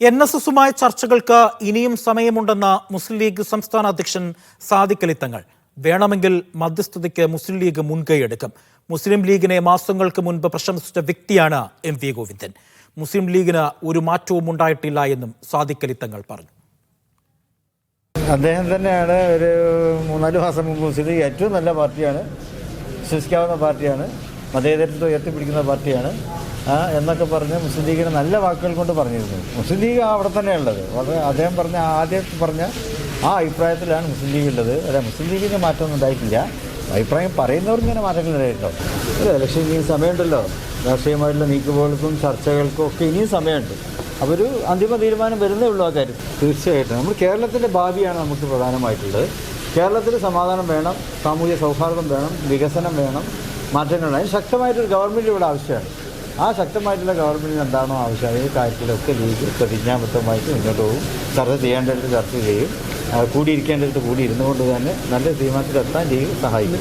N S എസുമായി ചർച്ചകൾക്ക് ഇനിയും സമയമുണ്ടെന്ന മുസ്ലിം league സംസ്ഥാന അധ്യക്ഷൻ സാദിഖ് അലി തങ്ങൾ. വേണമെങ്കിൽ മധ്യസ്ഥതയ്ക്ക് മുസ്ലിം ലീഗ് മുൻകൈയെടുക്കും. മുസ്ലിം ലീഗിനെ മാസങ്ങൾക്ക് മുൻപ് പ്രശംസിച്ച വ്യക്തിയാണ് എം വി ഗോവിന്ദൻ. മുസ്ലിം ലീഗിന് ഒരു മാറ്റവും ഉണ്ടായിട്ടില്ല എന്നും സാദിഖ് അലി തങ്ങൾ പറഞ്ഞു. അദ്ദേഹം തന്നെയാണ് ഒരു മൂന്നാൽ മാസം മുമ്പ് മുസ്ലിം ലീഗ് ഏറ്റവും നല്ല പാർട്ടിയാണ് വിശ്വസിക്കാവുന്ന പാർട്ടിയാണ് മതേതരത്വം ഉയർത്തിപ്പിടിക്കുന്ന പാർട്ടിയാണ്. എന്നൊക്കെ പറഞ്ഞ് മുസ്ലിം ലീഗിന് നല്ല വാക്കുകൾ കൊണ്ട് പറഞ്ഞിരുന്നു. മുസ്ലിം ലീഗ് അവിടെ തന്നെയുള്ളത് വളരെ അദ്ദേഹം പറഞ്ഞ ആദ്യം പറഞ്ഞ ആ അഭിപ്രായത്തിലാണ് മുസ്ലിം ലീഗ് ഉള്ളത്. അല്ല മുസ്ലിം ലീഗിന് മാറ്റമൊന്നും ഉണ്ടായിട്ടില്ല. അഭിപ്രായം പറയുന്നവർക്ക് ഇങ്ങനെ മാറ്റങ്ങൾ ഉണ്ടായിട്ടോ? അല്ല ഇലക്ഷൻ ഇനിയും സമയമുണ്ടല്ലോ. രാഷ്ട്രീയമായിട്ടുള്ള നീക്കുപോകൾക്കും ചർച്ചകൾക്കും ഒക്കെ ഇനിയും സമയമുണ്ട്. അപ്പോൾ ഒരു അന്തിമ തീരുമാനം വരുന്നേ ഉള്ളൂ ആ കാര്യം. തീർച്ചയായിട്ടും. നമ്മൾ കേരളത്തിന്റെ ഭാവിയാണ് നമുക്ക് പ്രധാനമായിട്ടുള്ളത്. കേരളത്തിൽ സമാധാനം വേണം സാമൂഹ്യ സൗഹാർദ്ദം വേണം വികസനം വേണം മാറ്റങ്ങൾ വേണം. അതിന് ശക്തമായിട്ടൊരു ഗവൺമെന്റ് ഇവിടെ ആവശ്യമാണ്. ആ ശക്തമായിട്ടുള്ള ഗവൺമെന്റിന് എന്താണോ ആവശ്യം ഈ കാര്യത്തിലൊക്കെ ലീഗ് പ്രതിജ്ഞാബദ്ധമായിട്ട് മുന്നോട്ട് പോകും. ചർച്ച ചെയ്യേണ്ടടുത്ത് ചർച്ച ചെയ്യും. കൂടിയിരിക്കേണ്ടടുത്ത് കൂടി ഇരുന്നുകൊണ്ട് തന്നെ നല്ല തീരുമാനത്തിലെത്താൻ ലീഗ് സഹായിക്കും.